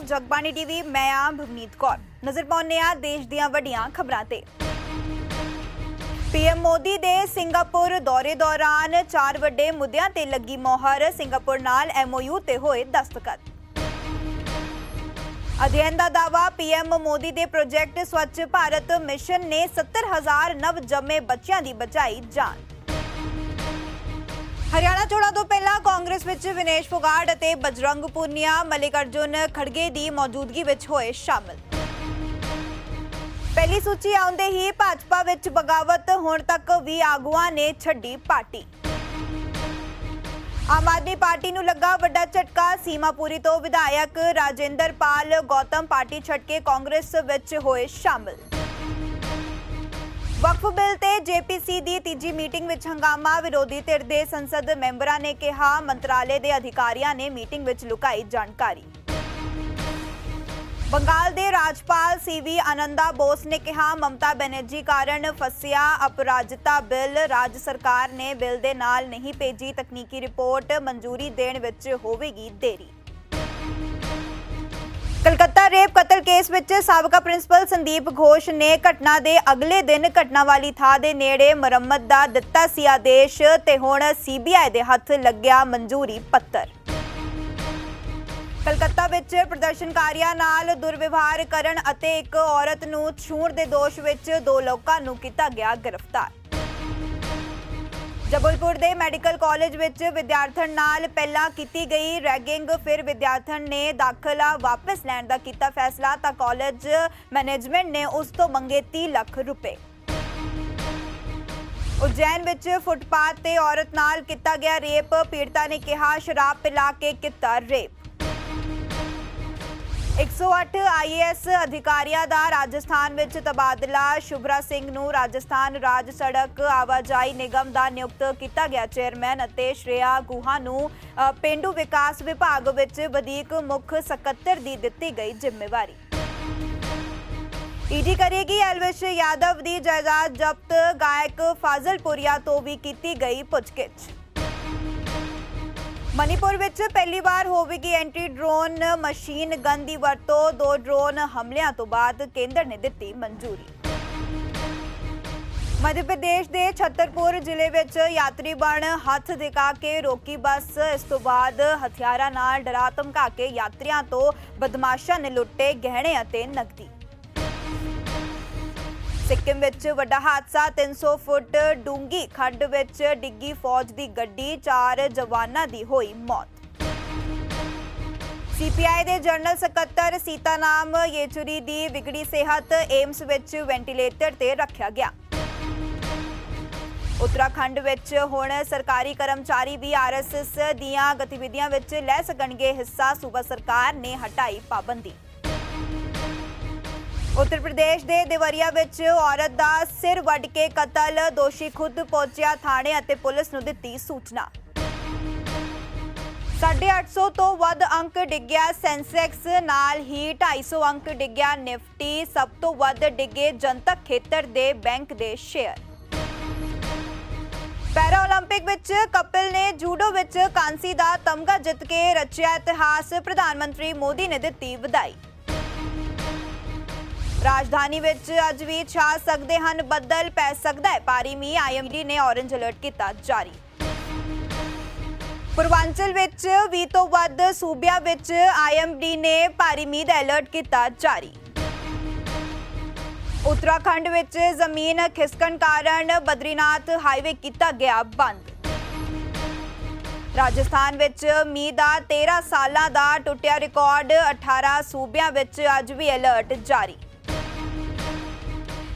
Jagbani TV, ਮੈਂ ਆ ਭਵਨੀਤ ਕੌਰ। ਨਜ਼ਰ ਪਾਉਂਦੇ ਆ ਦੇਸ਼ ਦੀਆਂ ਵੱਡੀਆਂ ਖਬਰਾਂ ਤੇ। ਪੀਐਮ ਮੋਦੀ ਦੇ ਸਿੰਗਾਪੁਰ ਦੌਰੇ ਦੌਰਾਨ ਚਾਰ ਵੱਡੇ ਮੁੱਦਿਆਂ ਤੇ ਲੱਗੀ ਮੋਹਰ, ਸਿੰਗਾਪੁਰ ਨਾਲ ਐਮਓਯੂ ਤੇ ਹੋਏ ਦਸਤਖਤ। ਅਧਿਐਨ ਦਾ ਦਾਵਾ ਪੀਐਮ ਮੋਦੀ ਦੇ ਪ੍ਰੋਜੈਕਟ ਸਵੱਛ ਭਾਰਤ ਮਿਸ਼ਨ ਨੇ 70000 ਨਵ ਜੰਮੇ ਬੱਚਿਆਂ ਦੀ ਬਚਾਈ ਜਾਨ। ਹਰਿਆਣਾ ਚੋਣਾਂ ਤੋਂ ਪਹਿਲਾਂ ਕਾਂਗਰਸ ਵਿੱਚ ਵਿਨੇਸ਼ ਫੋਗਾਟ ਅਤੇ ਬਜਰੰਗ ਪੁਨੀਆ ਮਲਿਕ ਖੜਗੇ ਦੀ ਮੌਜੂਦਗੀ ਵਿੱਚ ਹੋਏ ਸ਼ਾਮਲ। ਪਹਿਲੀ ਸੂਚੀ ਆਉਂਦੇ ਹੀ ਭਾਜਪਾ ਵਿੱਚ ਬਗਾਵਤ, ਹੋਣ ਤੱਕ ਵੀ ਆਗੂਆਂ ਨੇ ਛੱਡੀ ਪਾਰਟੀ। ਆਮ ਆਦਮੀ ਪਾਰਟੀ ਨੂੰ ਲੱਗਾ ਵੱਡਾ ਝਟਕਾ ਸੀਮਾਪੁਰੀ ਤੋਂ ਵਿਧਾਇਕ ਰਾਜਿੰਦਰ ਪਾਲ ਗੌਤਮ ਪਾਰਟੀ ਛੱਡ ਕੇ ਕਾਂਗਰਸ ਵਿੱਚ ਹੋਏ ਸ਼ਾਮਲ। ਵਕਫ ਬਿੱਲ ਤੇ ਜੇਪੀਸੀ ਦੀ ਤੀਜੀ ਮੀਟਿੰਗ ਵਿੱਚ ਹੰਗਾਮਾ। ਵਿਰੋਧੀ ਧਿਰ ਦੇ ਸੰਸਦ ਮੈਂਬਰਾਂ ਨੇ ਕਿਹਾ, ਮੰਤਰਾਲੇ ਦੇ ਅਧਿਕਾਰੀਆਂ ਨੇ ਮੀਟਿੰਗ ਵਿੱਚ ਲੁਕਾਈ ਜਾਣਕਾਰੀ। ਬੰਗਾਲ ਦੇ ਰਾਜਪਾਲ ਸੀਵੀ ਆਨੰਦਾ ਬੋਸ ਨੇ ਕਿਹਾ, ਮਮਤਾ ਬੈਨਰਜੀ ਕਾਰਨ ਫਸਿਆ ਅਪਰਾਜਤਾ ਬਿੱਲ। ਰਾਜ ਸਰਕਾਰ ਨੇ ਬਿੱਲ ਦੇ ਨਾਲ ਨਹੀਂ ਭੇਜੀ। ਤਕਨੀਕੀ ਰਿਪੋਰਟ ਮਨਜ਼ੂਰੀ ਦੇਣ ਵਿੱਚ ਹੋਵੇਗੀ ਦੇਰੀ। ਕਲਕੱਤਾ ਰੇਪ ਕਤਲ ਕੇਸ ਵਿੱਚ ਸਾਬਕਾ ਪ੍ਰਿੰਸੀਪਲ ਸੰਦੀਪ ਘੋਸ਼ ਨੇ ਘਟਨਾ ਦੇ ਅਗਲੇ ਦਿਨ ਘਟਨਾ ਵਾਲੀ ਥਾਂ ਦੇ ਨੇੜੇ ਮੁਰੰਮਤ ਦਾ ਦਿੱਤਾ ਸੀ ਆਦੇਸ਼ ਤੇ ਹੁਣ ਸੀਬੀਆਈ ਦੇ ਹੱਥ ਲੱਗਿਆ ਮਨਜ਼ੂਰੀ ਪੱਤਰ। ਕਲਕੱਤਾ ਵਿੱਚ ਪ੍ਰਦਰਸ਼ਨਕਾਰੀਆਂ ਨਾਲ ਦੁਰਵਿਵਹਾਰ ਕਰਨ ਅਤੇ ਇੱਕ ਔਰਤ ਨੂੰ ਛੂਹਣ ਦੇ ਦੋਸ਼ ਵਿੱਚ ਦੋ ਲੋਕਾਂ ਨੂੰ ਕੀਤਾ ਗਿਆ ਗ੍ਰਿਫਤਾਰ। ਜਬਲਪੁਰ ਦੇ ਮੈਡੀਕਲ ਕਾਲਜ ਵਿੱਚ ਵਿਦਿਆਰਥਣ ਨਾਲ ਪਹਿਲਾਂ ਕੀਤੀ ਗਈ ਰੈਗਿੰਗ, ਫਿਰ ਵਿਦਿਆਰਥਣ ਨੇ ਦਾਖਲਾ ਵਾਪਸ ਲੈਣ ਦਾ ਕੀਤਾ ਫੈਸਲਾ, ਤਾਂ ਕਾਲਜ ਮੈਨੇਜਮੈਂਟ ਨੇ ਉਸ ਤੋਂ ਮੰਗੇ 30 ਲੱਖ ਰੁਪਏ। ਉਜੈਨ ਵਿੱਚ ਫੁੱਟਪਾਥ ਤੇ ਔਰਤ ਨਾਲ ਕੀਤਾ ਗਿਆ ਰੇਪ, ਪੀੜਤਾ ਨੇ ਕਿਹਾ ਸ਼ਰਾਬ ਪਿਲਾ ਕੇ ਕੀਤਾ ਰੇਪ। 108 ਆਈਏਐਸ ਅਧਿਕਾਰੀਆਂ ਦਾ ਰਾਜਸਥਾਨ ਵਿੱਚ ਤਬਾਦਲਾ। ਸ਼ੁਭਰਾ ਸਿੰਘ ਨੂੰ ਰਾਜਸਥਾਨ ਰਾਜ ਸੜਕ ਆਵਾਜਾਈ ਨਿਗਮ ਦਾ ਨਿਯੁਕਤ ਕੀਤਾ ਗਿਆ ਚੇਅਰਮੈਨ ਅਤੇ ਸ਼੍ਰੇਆ ਗੁਹਾ ਨੂੰ ਅ, ਪੇਂਡੂ ਵਿਕਾਸ ਵਿਭਾਗ ਵਿੱਚ ਵਧੀਕ ਮੁੱਖ ਸਕੱਤਰ ਦੀ ਦਿੱਤੀ ਗਈ ਜ਼ਿੰਮੇਵਾਰੀ। ਈਡੀ ਕਰੇਗੀ ਐਲਵਿਸ਼ ਯਾਦਵ ਦੀ ਜਾਇਦਾਦ ਜ਼ਬਤ। ਗਾਇਕ ਫਾਜ਼ਲਪੁਰੀਆ ਤੋਂ ਵੀ ਕੀਤੀ ਗਈ ਪੁੱਛਗਿੱਛ। ਮਨੀਪੁਰ ਵਿੱਚ ਪਹਿਲੀ ਵਾਰ ਹੋਵੇਗੀ ਐਂਟੀ ਡਰੋਨ ਮਸ਼ੀਨ ਗਨ ਦੀ ਵਰਤੋਂ। ਦੋ ਡਰੋਨ ਹਮਲਿਆਂ ਤੋਂ ਬਾਅਦ ਕੇਂਦਰ ਨੇ ਦਿੱਤੀ ਮਨਜ਼ੂਰੀ। ਮੱਧ ਪ੍ਰਦੇਸ਼ ਦੇ ਛਤਰਪੁਰ ਜ਼ਿਲ੍ਹੇ ਵਿੱਚ ਯਾਤਰੀ ਬਣ ਹੱਥ ਦਿਖਾ ਕੇ ਰੋਕੀ ਬੱਸ। ਇਸ ਤੋਂ ਬਾਅਦ ਹਥਿਆਰਾਂ ਨਾਲ ਡਰਾ ਧਮਕਾ ਕੇ ਯਾਤਰੀਆਂ ਤੋਂ ਬਦਮਾਸ਼ਾਂ ਨੇ ਲੁੱਟੇ ਗਹਿਣੇ ਅਤੇ ਨਕਦੀ। ਸਿੱਕਿਮ ਵਿੱਚ ਵੱਡਾ ਹਾਦਸਾ 300 ਫੁੱਟ ਡੂੰਗੀ ਖੱਡ ਵਿੱਚ ਡਿੱਗੀ ਫੌਜ ਦੀ ਗੱਡੀ, ਚਾਰ ਜਵਾਨਾਂ ਦੀ ਹੋਈ ਮੌਤ। ਸੀਪੀਆਈ ਦੇ ਜਨਰਲ ਸਕੱਤਰ ਸੀਤਾਨਾਮ ਯੇਚੁਰੀ ਦੀ ਵਿਗੜੀ ਸਿਹਤ ਏਮਸ ਵਿੱਚ ਵੈਂਟੀਲੇਟਰ ਤੇ ਰੱਖਿਆ ਗਿਆ। ਉੱਤਰਾਖੰਡ ਵਿੱਚ ਹੁਣ ਸਰਕਾਰੀ ਕਰਮਚਾਰੀ ਵੀ ਆਰਐਸਐਸ ਦੀਆਂ ਗਤੀਵਿਧੀਆਂ ਵਿੱਚ ਲੈ ਸਕਣਗੇ ਹਿੱਸਾ। ਸੂਬਾ ਸਰਕਾਰ ਨੇ ਹਟਾਈ ਪਾਬੰਦੀ। ਉੱਤਰ ਪ੍ਰਦੇਸ਼ ਦੇ ਦੇਵਰੀਆ ਵਿੱਚ ਔਰਤ ਦਾ ਸਿਰ ਵੱਢ ਕੇ ਕਤਲ ਦੋਸ਼ੀ ਖੁਦ ਪਹੁੰਚਿਆ ਥਾਣੇ ਅਤੇ ਪੁਲਿਸ ਨੂੰ ਦਿੱਤੀ ਸੂਚਨਾ 850 ਤੋਂ ਵੱਧ ਅੰਕ ਡਿੱਗਿਆ ਸੈਂਸੈਕਸ ਨਾਲ ਹੀ 250 ਅੰਕ ਡਿੱਗਿਆ ਨਿਫਟੀ ਸਭ ਤੋਂ ਵੱਧ ਡਿੱਗੇ ਜਨਤਕ ਖੇਤਰ ਦੇ ਬੈਂਕ ਦੇ ਸ਼ੇਅਰ ਪੈਰਾ 올림픽 ਵਿੱਚ ਕਪਿਲ ਨੇ ਜੂਡੋ ਵਿੱਚ ਕਾਂਸੀ ਦਾ ਤਮਗਾ ਜਿੱਤ ਕੇ ਰਚਿਆ ਇਤਿਹਾਸ ਪ੍ਰਧਾਨ ਮੰਤਰੀ ਮੋਦੀ ਨੇ ਦਿੱਤੀ ਵਧਾਈ ਰਾਜਧਾਨੀ ਵਿੱਚ ਅੱਜ ਵੀ ਛਾ ਸਕਦੇ ਹਨ, ਬੱਦਲ ਪੈ ਸਕਦਾ ਹੈ। ਭਾਰੀ ਮੀਂਹ ਆਈਐਮਡੀ ਨੇ ਔਰੰਜ ਅਲਰਟ ਕੀਤਾ ਜਾਰੀ। ਪੂਰਵਾਂਚਲ ਵਿੱਚ 20 ਤੋਂ ਵੱਧ ਸੂਬਿਆਂ ਵਿੱਚ ਆਈਐਮਡੀ ਨੇ ਭਾਰੀ ਮੀਂਹ ਦਾ ਅਲਰਟ ਕੀਤਾ ਜਾਰੀ। ਉੱਤਰਾਖੰਡ ਵਿੱਚ ਜ਼ਮੀਨ ਖਿਸਕਣ ਕਾਰਨ ਬਦਰੀਨਾਥ ਹਾਈਵੇ ਕੀਤਾ ਗਿਆ ਬੰਦ। ਰਾਜਸਥਾਨ ਵਿੱਚ ਮੀਂਹ ਦਾ 13 ਸਾਲਾਂ ਦਾ ਟੁੱਟਿਆ ਰਿਕਾਰਡ 18 ਸੂਬਿਆਂ ਵਿੱਚ ਅੱਜ ਵੀ ਅਲਰਟ ਜਾਰੀ।